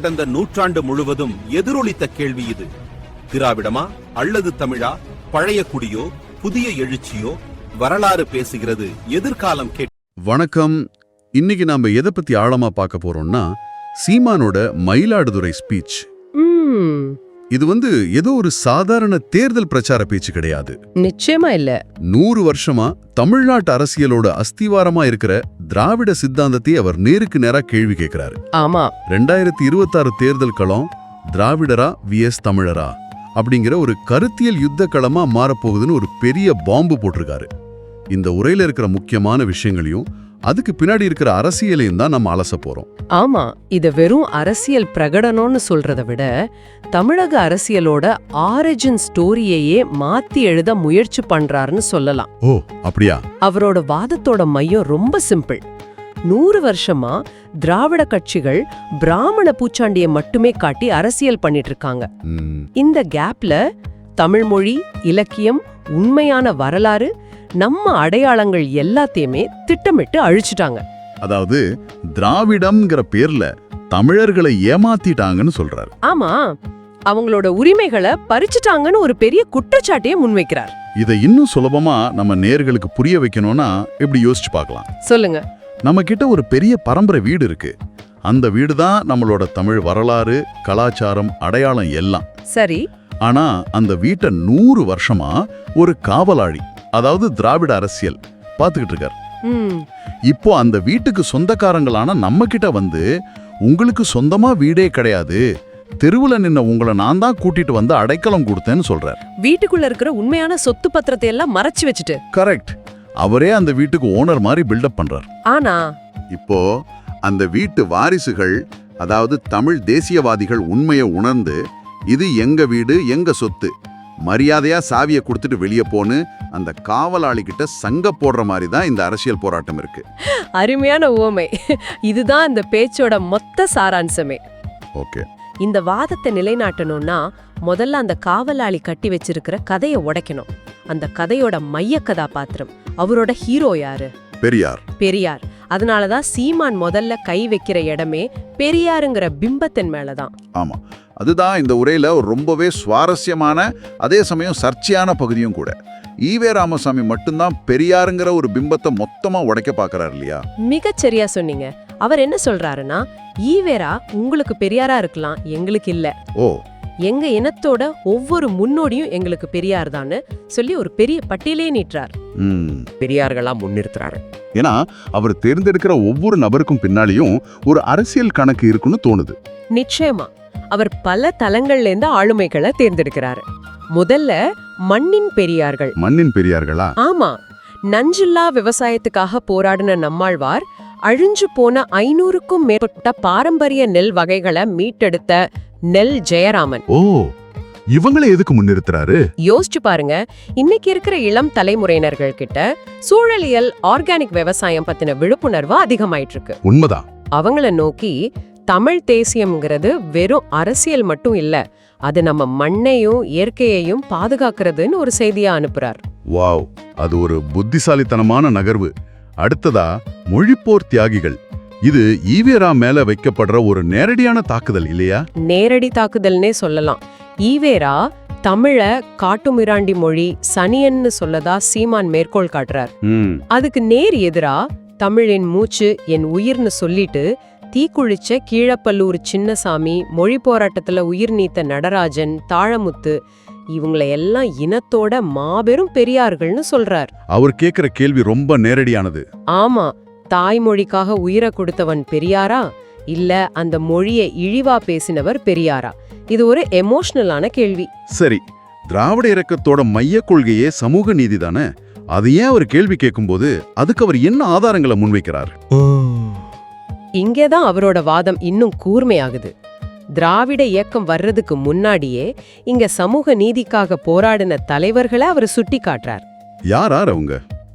கடந்த நூற்றாண்டு முழுவதும் எதிரொலித்த கேள்வி இது. திராவிடமா அல்லது தமிழா? பழைய குடியோ புதிய எழுச்சியோ? வரலாறு பேசுகிறது. எதிர்காலம் கேட்க வணக்கம். இன்னைக்கு நாம எதை பத்தி ஆழமா பார்க்க போறோம்னா சீமானோட மயிலாடுதுறை ஸ்பீச் இது வந்து ஏதோ ஒரு சாதாரண தேர்தல் பிரச்சார பேச்சு கிடையாது. நிச்சயமா இல்ல. நூறு வருஷமா தமிழ்நாட்டு அரசியலோட அஸ்திவாரமா இருக்கிற திராவிட சித்தாந்தத்தை அவர் நேருக்கு நேரா கேள்வி கேட்கிறாரு ஆமா. ரெண்டாயிரத்தி இருபத்தாறு தேர்தல் களம் திராவிடரா விஎஸ் தமிழரா அப்படிங்கிற ஒரு கருத்தியல் யுத்த களமா மாறப்போகுதுன்னு ஒரு பெரிய பாம்பு போட்டிருக்காரு. இந்த உரையில இருக்கிற முக்கியமான விஷயங்களையும் அதுக்கு பின்னாடி இருக்கிற அரசியலையும் தான் நம்ம அலச போறோம். ஆமா இத வெறும் அரசியல் பிரகடனம்னு சொல்றத விட தமிழக அரசியலோட ஆரிஜின் ஸ்டோரியையே மாத்தி எழுத முயற்சி பண்றாருன்னு சொல்லலாம். ஓ அப்படியா? அவரோட வாதத்தோட மையம் ரொம்ப சிம்பிள் நூறு வருஷமா திராவிட கட்சிகள் பிராமண பூச்சாண்டியை மட்டுமே காட்டி அரசியல் பண்ணிட்டு இருக்காங்க. இந்த கேப்ல தமிழ் மொழி இலக்கியம் உண்மையான வரலாறு நம்ம அடையாளங்கள் எல்லாத்தையுமே திட்டமிட்டு அழிச்சிட்டாங்க. அதாவது திராவிடம்ங்கிற பேர்ல தமிழர்களை ஏமாத்திட்டாங்கன்னு சொல்றாரு. ஆமா அவங்களோட உரிமைகளை பறிச்சுட்டாங்கன்னு ஒரு பெரிய குற்றச்சாட்டையே முன்வைக்கிறார். இதை இன்னும் சுலபமா நம்ம நேர்களுக்கு புரிய வைக்கணும்னா இப்படி யோசிச்சு பார்க்கலாம். சொல்லுங்க. நம்ம கிட்ட ஒரு பெரிய பரம்பரை வீடு இருக்கு. அந்த வீடு தான் நம்மளோட தமிழ் வரலாறு கலாச்சாரம் அடையாளம் எல்லாம். சரி. ஆனா அந்த வீட்டை நூறு வருஷமா ஒரு காவலாளி அதாவது திராவிட அரசியல். பார்த்துக்கிட்டு இருக்கார் ம். இப்போ அந்த வீட்டுக்கு சொந்தக்காரங்களான நம்ம கிட்ட வந்து உங்களுக்கு சொந்தமா வீடே கிடையாது. தெருவுல நின்ன உங்களை நான் தான் கூட்டிட்டு வந்து அடைக்கலம் கொடுத்தேன்னு சொல்றார். வீட்டுக்குள்ள இருக்கிற உண்மையான சொத்து பத்திரத்தை எல்லாம் மறைச்சு வச்சுட்டு. கரெக்ட். அவரே அந்த வீட்டுக்கு ஓனர் மாதிரி பில்டப் பண்றார். ஆனா? இப்போ அந்த வீட்டு வாரிசுகள் அதாவது தமிழ் தேசியவாதிகள் உண்மையை உணர்ந்து இது எங்க வீடு எங்க சொத்து? மரியாதையா சாவியை கொடுத்துட்டு வெளியே போன்னு அந்த காவலாளி கிட்ட சங்க போடுற மாதிரி தான் இந்த அரசியல் போராட்டம் இருக்கு. அருமையான உவமை. இதுதான் இந்த பேச்சோட மொத்த சாராம்சமே. ஓகே. இந்த வாதத்தை நிலைநாட்டணும்னா முதல்ல அந்த காவலாளி கட்டி வச்சிருக்கிற கதையை உடைக்கணும். அந்த கதையோட மைய கதாபாத்திரம் அவரோட ஹீரோ யாரு? பெரியார். பெரியார். அதனாலதான் சீமான் முதல்ல கை வைக்கிற இடமே பெரியாருங்கிற பிம்பத்தின் மேலதான். ஆமா. அதுதான் இந்த உரையில ஒரு ரொம்பவே சுவாரஸ்யமான அதே சமயம் சர்ச்சையான பகுதியும் கூட. ஈவே ராமசாமி மட்டும்தான் பெரியாருங்கிற ஒரு பிம்பத்தை மொத்தமா உடைக்க பார்க்கறாரு இல்லையா? மிகச் சரியா சொன்னீங்க. அவர் என்ன சொல்றாருன்னா ஈவேரா உங்களுக்கு பெரியாரா இருக்கலாம் எங்களுக்கு இல்ல. ஓ. எங்க இனத்தோட ஒவ்வொரு முன்னோடியும் எங்களுக்கு பெரியார் சொல்லி ஒரு பெரிய பட்டியலே நீட்டுறார். ம். பெரியார்களா முன்னிறுத்துறாரு. ஏன்னா அவர் தேர்ந்தெடுக்கிற ஒவ்வொரு நபருக்கும் பின்னாலேயும் ஒரு அரசியல் கணக்கு இருக்குன்னு தோணுது. நிச்சயமா. அவர் பல தலங்கள்ல இருந்து ஆளுமைகளை தேர்ந்தெடுக்கிறாரு. முதல்ல மண்ணின் பெரியார்கள். மண்ணின் பெரியார்களா? ஆமா. நஞ்சில்லா விவசாயத்துக்காக போராடின நம்மாழ்வார் அழிஞ்சு போன ஐநூறுக்கும் மேற்பட்ட பாரம்பரிய நெல் வகைகளை மீட்டெடுத்த நெல் ஜெயராமன். ஓ இவங்களை எதுக்கு முன்னிறுத்துறாரு? யோசிச்சு பாருங்க. இன்னைக்கு இருக்கிற இளம் தலைமுறையினர்கள் கிட்ட சூழலியல் ஆர்கானிக் விவசாயம் பத்தின விழிப்புணர்வு அதிகமாயிட்டு இருக்கு. உண்மைதான். அவங்கள நோக்கி தமிழ் தேசியம்ங்கிறது வெறும் அரசியல் மட்டும் இல்ல. அது நம்ம மண்ணையும் இயற்கையையும் பாதுகாக்கிறதுன்னு ஒரு செய்தியா அனுப்புறார். வாவ் அது ஒரு புத்திசாலித்தனமான நகர்வு. அடுத்ததா மொழிப்போர் தியாகிகள். இது ஈவேரா மேல வைக்கப்படுற ஒரு நேரடியான தாக்குதல் இல்லையா? நேரடி தாக்குதல்னே சொல்லலாம். ஈவேரா தமிழ காட்டுமிராண்டி மொழி சனியன்னு சொல்லதா சீமான் மேற்கோள் காட்டுறார். ம். அதுக்கு நேர் எதிரா தமிழின் மூச்சு என் உயிர்னு சொல்லிட்டு தீக்குளிச்ச கீழப்பல்லூர் சின்னசாமி மொழி போராட்டத்துல உயிர் நீத்த நடராஜன் தாழமுத்து இவங்களை எல்லாம் இனத்தோட மாபெரும் பெரியார்கள்னு சொல்றார். அவர் கேக்குற கேள்வி ரொம்ப நேரடியானது. ஆமா தாய்மொழிக்காக உயிரை கொடுத்தவன் பெரியாரா? இல்ல அந்த மொழியை இழிவா பேசினவர் பெரியாரா? இது ஒரு எமோஷனலான கேள்வி. சரி திராவிட இறக்கத்தோட மைய கொள்கையே சமூக நீதி தானே? அது ஏன் அவர் கேள்வி கேட்கும்போது அதுக்கு அவர் என்ன ஆதாரங்களை முன்வைக்கிறார்? இங்கே தான் அவரோட வாதம் இன்னும் கூர்மையாகுது. திராவிட இயக்கம் வர்றதுக்கு முன்னாடியே இங்க சமூக நீதிக்காக போராடின தலைவர்களை அவர் சுட்டி காட்டுறார் யாரார் அவங்க?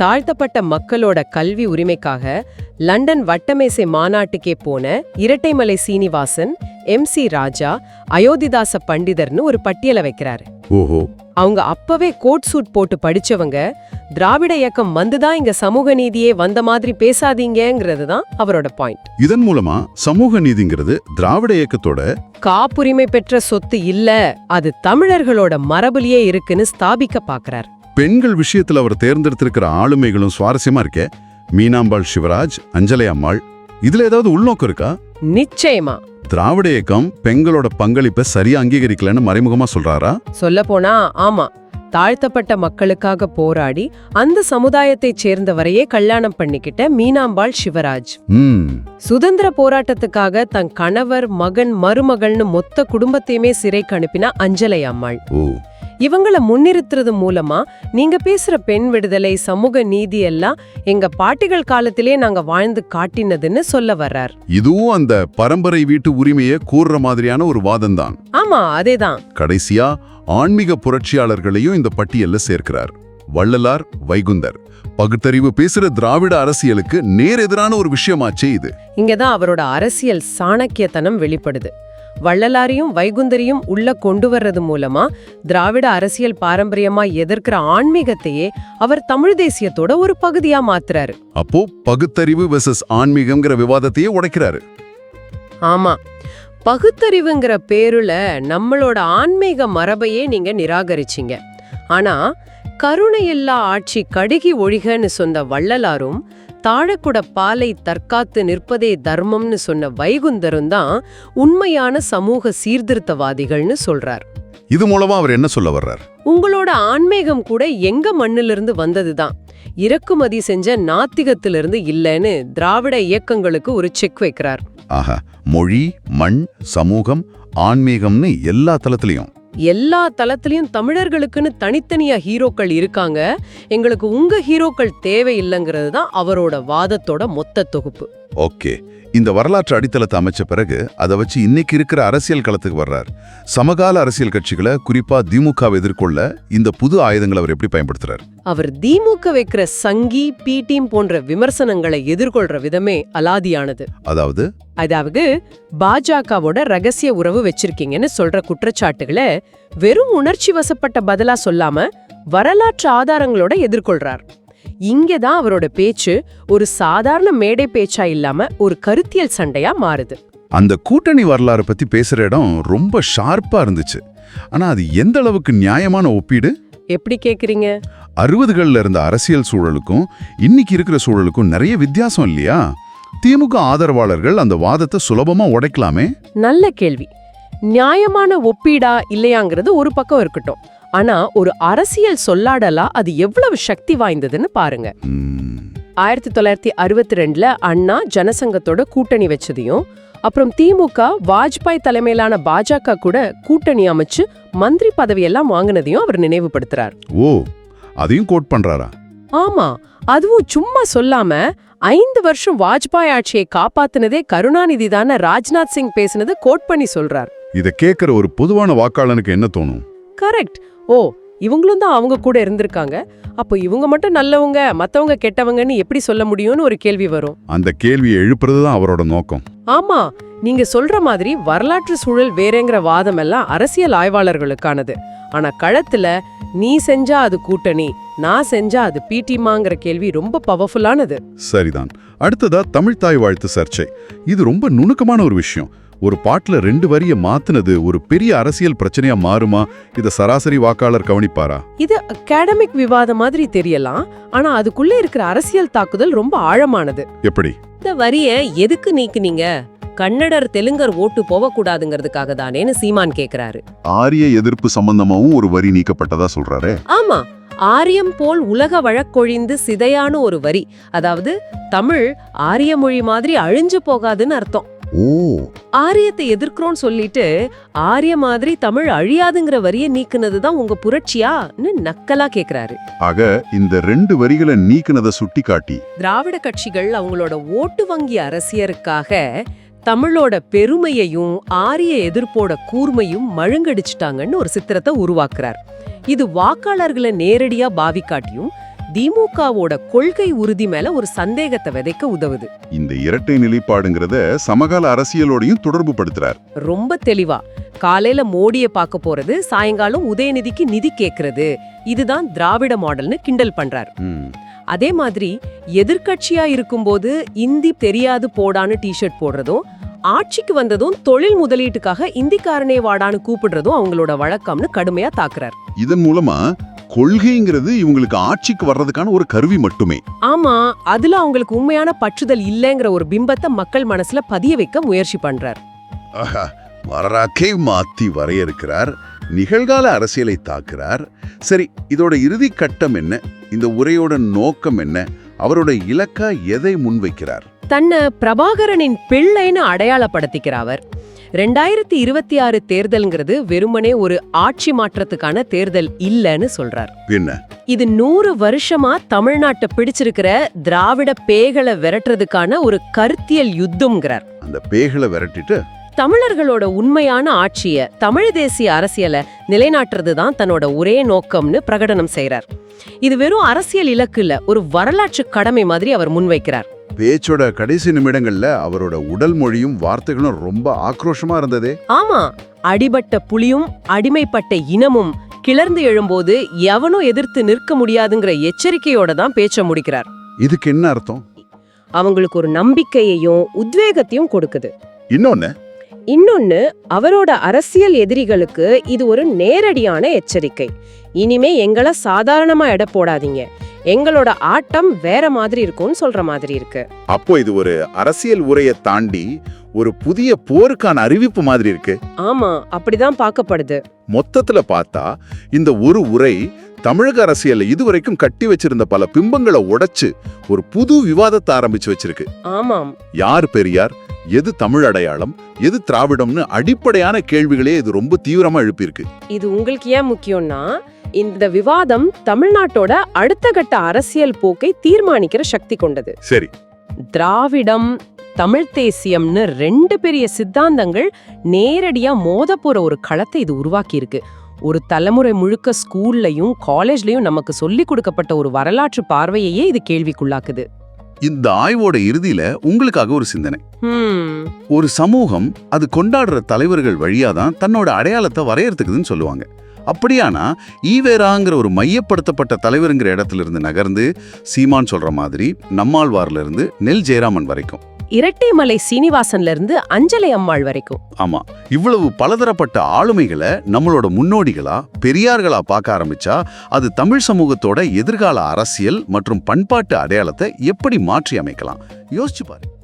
தாழ்த்தப்பட்ட மக்களோட கல்வி உரிமைக்காக லண்டன் வட்டமேசை மாநாட்டுக்கே போன இரட்டைமலை சீனிவாசன் எம் சி ராஜா அயோத்திதாச பண்டிதர்னு ஒரு பட்டியலை வைக்கிறாரு. ஓஹோ. அவங்க அப்பவே கோட் சூட் போட்டு படிச்சவங்க திராவிட இயக்கம் வந்துதான் இங்க சமூக நீதியே வந்த மாதிரி பேசாதீங்கங்கிறது தான் அவரோட பாயிண்ட். இதன் மூலமா சமூக நீதிங்கிறது திராவிட இயக்கத்தோட காப்புரிமை பெற்ற சொத்து இல்ல அது தமிழர்களோட மரபுலயே இருக்குன்னு ஸ்தாபிக்க பாக்குறார். பெண்கள் விஷயத்துல அவர் தேர்ந்தெடுத்திருக்கிற ஆளுமைகளும் சுவாரஸ்யமா இருக்கே? மீனாம்பாள் சிவராஜ் அஞ்சலை அம்மாள் இதுல ஏதாவது உள்நோக்கம் இருக்கா? நிச்சயமா. திராவிட இயக்கம் பெண்களோட பங்களிப்பை சரியா அங்கீகரிக்கலன்னு மறைமுகமா சொல்றாரா? சொல்லப்போனா ஆமா. தாழ்த்தப்பட்ட மக்களுக்காக போராடி அந்த சமுதாயத்தைச் சேர்ந்தவரையே கல்யாணம் பண்ணிக்கிட்ட மீனாம்பாள் சிவராஜ். ம். சுதந்திர போராட்டத்துக்காக தன் கணவர் மகன் மருமகள்னு மொத்த குடும்பத்தையுமே சிறைக்கு அனுப்பின அஞ்சலை அம்மாள். ஓ. இவங்கள முன்னிறுத்துறது மூலமா நீங்க பேசுற பெண் விடுதலை சமூக நீதி எல்லாம் எங்க பாட்டிகள் காலத்திலே நாங்க வாழ்ந்து காட்டினதுன்னு சொல்ல வர்றார். இதுவும் அந்த பரம்பரை வீட்டு உரிமையை கூறுற மாதிரியான ஒரு வாதம்தான். ஆமா அதேதான். கடைசியா ஆன்மீக புரட்சியாளர்களையும் இந்த பட்டியல்ல சேர்க்கிறார். வள்ளலார் வைகுந்தர். பகுத்தறிவு பேசுற திராவிட அரசியலுக்கு நேர் எதிரான ஒரு விஷயமாச்சே இது. இங்கதான் அவரோட அரசியல் சாணக்கியத்தனம் வெளிப்படுது. வள்ளலாரையும் வைகுந்தரையும் உள்ள கொண்டு வர்றது மூலமா திராவிட அரசியல் பாரம்பரியமா எதிர்க்கிற ஆன்மீகத்தையே அவர் தமிழ் தேசியத்தோட ஒரு பகுதியா மாத்துறாரு. அப்போ பகுத்தறிவு வெர்சஸ் ஆன்மீகம்ங்கிற விவாதத்தையே உடைக்கிறாரு. ஆமா. பகுத்தறிவுங்கிற பேருல நம்மளோட ஆன்மீக மரபையே நீங்க நிராகரிச்சீங்க. ஆனா கருணையில்லா ஆட்சி கடுகி ஒழிகன்னு சொன்ன வள்ளலாரும் தாழக்குட பாலை தற்காத்து நிற்பதே தர்மம்னு சொன்ன வைகுந்தரும் தான் உண்மையான சமூக சீர்திருத்தவாதிகள்னு சொல்றார். இது மூலமா அவர் என்ன சொல்ல வர்றார்? உங்களோட ஆன்மீகம் கூட எங்க மண்ணிலிருந்து வந்ததுதான் இறக்குமதி செஞ்ச நாத்திகத்திலிருந்து இல்லைன்னு திராவிட இயக்கங்களுக்கு ஒரு செக் வைக்கிறார். ஆஹா மொழி மண் சமூகம் ஆன்மீகம்னு எல்லா தளத்திலையும். எல்லா தளத்திலையும் தமிழர்களுக்குன்னு தனித்தனியா ஹீரோக்கள் இருக்காங்க. எங்களுக்கு உங்க ஹீரோக்கள் தேவையில்லைங்கிறது தான் அவரோட வாதத்தோட மொத்த தொகுப்பு. ஓகே. இந்த வரலாற்று அடித்தளத்தை அமைச்ச பிறகு அதை வச்சு இன்னைக்கு இருக்கிற அரசியல் களத்துக்கு வர்றார். சமகால அரசியல் கட்சிகளை குறிப்பா திமுகவை எதிர்கொள்ள இந்த புது ஆயுதங்களை அவர் எப்படி பயன்படுத்துறார்? அவர் திமுக வைக்கிற சங்கி பி டீம் போன்ற விமர்சனங்களை எதிர்கொள்ற விதமே அலாதியானது. அதாவது? அதாவது பாஜகவோட ரகசிய உறவு வச்சிருக்கீங்கன்னு சொல்ற குற்றச்சாட்டுகளை வெறும் உணர்ச்சி வசப்பட்ட பதிலா சொல்லாம வரலாற்று ஆதாரங்களோட எதிர்கொள்றார். இங்கதான் அவரோட பேச்சு ஒரு சாதாரண மேடை பேச்சா இல்லாம ஒரு கருத்தியல் சண்டையா மாறுது. அந்த கூட்டணி வரலாறு பத்தி பேசுற இடம் ரொம்ப ஷார்ப்பா இருந்துச்சு. ஆனா அது எந்த அளவுக்கு நியாயமான ஒப்பீடு? எப்படி கேக்குறீங்க? அறுபதுகள்ல இருந்த அரசியல் சூழலுக்கும் இன்னைக்கு இருக்கிற சூழலுக்கும் நிறைய வித்தியாசம் இல்லையா? திமுக ஆதரவாளர்கள் அந்த வாதத்தை சுலபமா உடைக்கலாமே? நல்ல கேள்வி. நியாயமான ஒப்பீடா இல்லையாங்கிறது ஒரு பக்கம் இருக்கட்டும். ஆனா ஒரு அரசியல் சொல்லாடலா அது எவ்வளவு சக்தி வாய்ந்ததுன்னு பாருங்க. ஆயிரத்தி தொள்ளாயிரத்தி அறுபத்தி ரெண்டுல அண்ணா ஜனசங்கத்தோட கூட்டணி வச்சதையும் அப்புறம் திமுக வாஜ்பாய் தலைமையிலான பாஜக கூட கூட்டணி அமைச்சு மந்திரி பதவியெல்லாம் வாங்கினதையும் அவர் நினைவுபடுத்துறார். ஓ அதையும் கோட் பண்றாரா? ஆமா அதுவும் சும்மா சொல்லாம ஐந்து வருஷம் வாஜ்பாய் ஆட்சியை காப்பாத்துனதே கருணாநிதி தானே ராஜ்நாத் சிங் பேசினது கோட் பண்ணி சொல்றார். இத கேட்கிற ஒரு பொதுவான வாக்காளனுக்கு என்ன தோணும்? கரெக்ட். ஓ இவங்களும் தான் அவங்க கூட இருந்திருக்காங்க. அப்போ இவங்க மட்டும் நல்லவங்க மத்தவங்க கெட்டவங்கன்னு எப்படி சொல்ல முடியும்னு ஒரு கேள்வி வரும். அந்த கேள்வியை எழுப்புறது தான் அவரோட நோக்கம். ஆமா நீங்க சொல்ற மாதிரி வரலாற்று சூழல் வேறேங்கிற வாதம் எல்லாம் அரசியல் ஆய்வாளர்களுக்கானது. ஆனா களத்துல நீ செஞ்சா அது கூட்டணி நான் செஞ்சா அது பிடிமாங்கிற கேள்வி ரொம்ப பவர்ஃபுல்லானது சரிதான். அடுத்ததா தமிழ் தாய் வாழ்த்து சர்ச்சை. இது ரொம்ப நுணுக்கமான ஒரு விஷயம். ஒரு பாட்டுல ரெண்டு வரிய மாத்துனது ஒரு பெரிய அரசியல் பிரச்சனையா மாறுமா? இத சராசரி வாக்காளர் கவனிப்பாரா? இது அகாடமிக் விவாதம் மாதிரி தெரியலாம். ஆனா அதுக்குள்ள இருக்கிற அரசியல் தாக்குதல் ரொம்ப ஆழமானது. எப்படி? இந்த வரிய எதுக்கு நீக்குனீங்க? கன்னடர் தெலுங்கர் ஓட்டு போகக்கூடாதுங்கிறதுக்காக தானேன்னு சீமான் கேக்குறாரு. ஆரிய எதிர்ப்பு சம்பந்தமாவும் ஒரு வரி நீக்கப்பட்டதா சொல்றாரே? ஆமா. ஆரியம் போல் உலக வழக்கொழிந்து சிதையான ஒரு வரி. அதாவது தமிழ் ஆரிய மொழி மாதிரி அழிஞ்சு போகாதுன்னு அர்த்தம். ஓ. ஆரியத்தை எதிர்க்கிறோம்னு சொல்லிட்டு ஆரிய மாதிரி தமிழ் அழியாதுங்கிற வரிய நீக்குனது தான் உங்க புரட்சியான்னு நக்கலா கேக்குறாரு. ஆக இந்த ரெண்டு வரிகளை நீக்கினதை சுட்டி காட்டி திராவிட கட்சிகள் அவங்களோட ஓட்டு வங்கி அரசியருக்காக தமிழோட பெருமையையும் ஆரிய எதிர்ப்போட கூர்மையும் மழுங்கடிச்சிட்டாங்கன்னு ஒரு சித்திரத்தை உருவாக்குறார். இது வாக்காளர்களை நேரடியா பாவிக்காட்டியும் திமுகவோட கொள்கை உறுதி மேல ஒரு சந்தேகத்தை விதைக்க உதவுது. இந்த இரட்டை நிலைப்பாடுங்கிறத சமகால அரசியலோடையும் தொடர்பு படுத்துறார். ரொம்ப தெளிவா. காலையில மோடிய பார்க்க போறது சாயங்காலம் உதயநிதிக்கு நிதி கேக்குறது. இதுதான் திராவிட மாடல்னு கிண்டல் பண்றார். அதே மாதிரி எதிர்க்கட்சியா இருக்கும்போது இந்தி தெரியாது போடான்னு டிஷர்ட் போடுறதும் ஆட்சிக்கு வந்ததும் தொழில் முதலீட்டுக்காக இந்திக்காரனே வாடான்னு கூப்பிடுறதும் அவங்களோட வழக்கம்னு கடுமையா தாக்குறார். இதன் மூலமா கொள்கைங்கிறது இவங்களுக்கு ஆட்சிக்கு வர்றதுக்கான ஒரு கருவி மட்டுமே. ஆமா அதுல அவங்களுக்கு உண்மையான பற்றுதல் இல்லைங்கிற ஒரு பிம்பத்தை மக்கள் மனசுல பதிய வைக்க முயற்சி பண்றார். வரலாற்றை மாத்தி வரையறுக்கிறார் நிகழ்கால அரசியலை தாக்குறார். சரி இதோட இறுதி கட்டம் என்ன? இந்த உரையோட நோக்கம் என்ன? அவரோட இலக்கா எதை முன்வைக்கிறார்? தன்னை பிரபாகரனின் பிள்ளைன்னு அடையாளப்படுத்திக்கிறாவர் ரெண்டாயிரத்தி இருபத்தி ஆறு தேர்தல்ங்கிறது வெறுமனே ஒரு ஆட்சி மாற்றத்துக்கான தேர்தல் இல்லைன்னு சொல்றார். இது நூறு வருஷமா தமிழ்நாட்டை பிடிச்சிருக்கிற திராவிட பேகளை விரட்டுறதுக்கான ஒரு கருத்தியல் யுத்தம்ங்கிறார். அந்த பேகளை விரட்டிட்டு? தமிழர்களோட உண்மையான ஆட்சிய தமிழ் தேசிய அரசியலை நிலைநாட்டுறது தான் தன்னோட ஒரே நோக்கம்னு பிரகடனம் செய்றார். இது வெறும் அரசியல் இலக்கு இல்ல ஒரு வரலாற்று கடமை மாதிரி அவர் முன்வைக்கிறார். பேச்சோட கடைசி நிமிடங்கள்ல அவரோட உடல் மொழியும் வார்த்தைகளும் ரொம்ப ஆக்ரோஷமா இருந்ததே. ஆமா. அடிபட்ட புலியும் அடிமைப்பட்ட இனமும் கிளர்ந்து எழும்போது எவனும் எதிர்த்து நிற்க முடியாதுங்கிற எச்சரிக்கையோட தான் பேச்ச முடிக்கிறார். இதுக்கு என்ன அர்த்தம்? அவங்களுக்கு ஒரு நம்பிக்கையையும் உத்வேகத்தையும் கொடுக்குது. இன்னொன்னு இன்னொன்னு அவரோட அரசியல் எதிரிகளுக்கு இது ஒரு நேரடியான எச்சரிக்கை. இனிமே எங்களை சாதாரணமா எடை போடாதீங்க. எங்களோட ஆட்டம் வேற மாதிரி இருக்கும்னு சொல்ற மாதிரி இருக்கு. அப்போ இது ஒரு அரசியல் உரையை தாண்டி ஒரு புதிய போருக்கான அறிவிப்பு மாதிரி இருக்கு. ஆமா அப்படிதான் பார்க்கப்படுது. மொத்தத்துல பார்த்தா இந்த ஒரு உரை தமிழக அரசியல்ல இதுவரைக்கும் கட்டி வச்சிருந்த பல பிம்பங்களை உடைச்சு ஒரு புது விவாதத்தை ஆரம்பிச்சு வச்சிருக்கு. ஆமாம். யார் பெரியார்? எது தமிழ் அடையாளம் எது திராவிடம்னு அடிப்படையான கேள்விகளே இது ரொம்ப தீவிரமா எழுப்பியிருக்கு. இது உங்களுக்கு ஏன் முக்கியம்னா இந்த விவாதம் தமிழ்நாட்டோட அடுத்த கட்ட அரசியல் போக்கை தீர்மானிக்கிற சக்தி கொண்டது. சரி. திராவிடம் தமிழ் தேசியம்னு ரெண்டு பெரிய சித்தாந்தங்கள் நேரடியா மோத போற ஒரு களத்தை இது உருவாக்கி இருக்கு ஒரு தலைமுறை முழுக்க ஸ்கூல்லையும் காலேஜ்லயும் நமக்கு சொல்லி கொடுக்கப்பட்ட ஒரு வரலாற்று பார்வையையே இது கேள்விக்குள்ளாக்குது. இந்த ஆய்வோட இறுதியில உங்களுக்காக ஒரு சிந்தனை. ஒரு சமூகம் அது கொண்டாடுற தலைவர்கள் வழியா தான் தன்னோட அடையாளத்தை வரையறுத்துக்குதுன்னு சொல்லுவாங்க. அப்படியானா ஈவேராங்கிற ஒரு மையப்படுத்தப்பட்ட தலைவருங்கிற இடத்துல இருந்து நகர்ந்து சீமான் சொல்ற மாதிரி நம்மாழ்வார்ல இருந்து நெல் ஜெயராமன் வரைக்கும். இரட்டைமலை சீனிவாசன்ல இருந்து அஞ்சலை அம்மாள் வரைக்கும். ஆமா இவ்வளவு பலதரப்பட்ட ஆளுமைகளை நம்மளோட முன்னோடிகளா பெரியார்களா பார்க்க ஆரம்பிச்சா அது தமிழ் சமூகத்தோட எதிர்கால அரசியல் மற்றும் பண்பாட்டு அடையாளத்தை எப்படி மாற்றி அமைக்கலாம் யோசிச்சு பாரு.